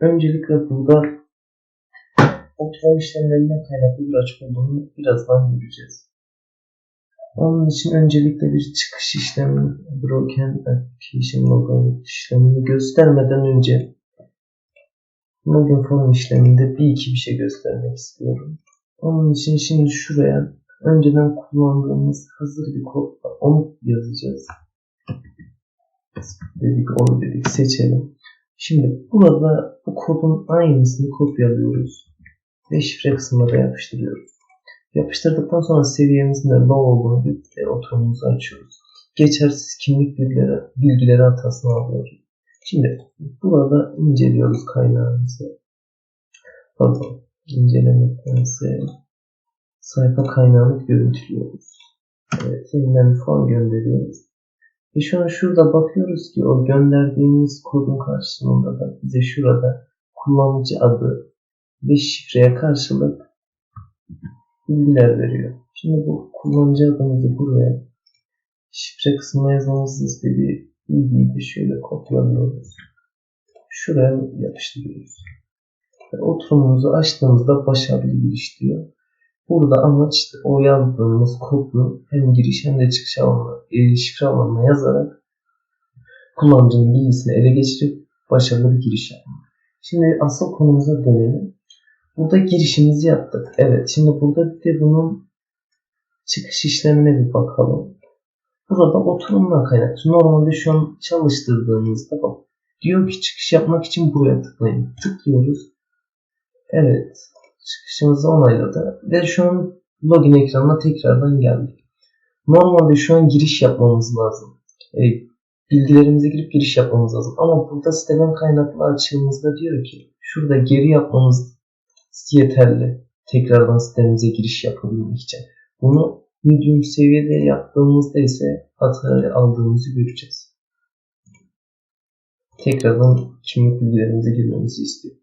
Öncelikle burada oturma işlemlerinden kaynaklı bir açık olduğunu birazdan göreceğiz. Onun için öncelikle bir çıkış işlemi, broken application login işlemini göstermeden önce login form işleminde bir iki bir şey göstermek istiyorum. Onun için şimdi şuraya önceden kullandığımız hazır bir kod var. Onu yazacağız. Dedik onu dedik seçelim. Şimdi burada bu kodun aynısını kopyalıyoruz ve şifre kısmına yapıştırıyoruz. Yapıştırdıktan sonra seviyemizin de low olduğunu bilgileri oturumumuzu açıyoruz. Geçersiz kimlik bilgileri, bilgileri hatasını alıyoruz. Şimdi burada inceliyoruz kaynağımızı. Pardon, incelemektense sayfa kaynağını görüntülüyoruz. Evet, yeniden bir form gönderiyoruz. Ve şu an şurada bakıyoruz ki o gönderdiğimiz kodun karşılığında da bize şurada kullanıcı adı ve şifreye karşılık bilgiler veriyor. Şimdi bu kullanıcı adımızı buraya şifre kısmına yazmamızı istediği bilgiyi de şöyle kopyalıyoruz. Şuraya yapıştırıyoruz. Ve oturumumuzu açtığımızda başarılı giriş diyor. Burada amaç işte o yazdığımız kodu hem giriş hem de çıkış alanına, e, şifre alanına yazarak kullanıcının bilgisini ele geçirip başarılı bir giriş yapmak. Şimdi asıl konumuza dönelim. Burada girişimizi yaptık. Evet şimdi burada bir de bunun çıkış işlemine bir bakalım. Burada oturumdan kaynaklı. Normalde şu an çalıştırdığımızda bak diyor ki çıkış yapmak için buraya tıklayın. Tıklıyoruz. Evet. Çıkışımızı onayladı. Ve şu an login ekranına tekrardan geldik. Normalde şu an giriş yapmamız lazım. E, bilgilerimize girip giriş yapmamız lazım. Ama burada siteden kaynaklı açığımızda diyor ki şurada geri yapmamız yeterli. Tekrardan sitemize giriş yapabilmek için. Bunu medium seviyede yaptığımızda ise hatayı aldığımızı göreceğiz. Tekrardan kimlik bilgilerimize girmemizi istiyor.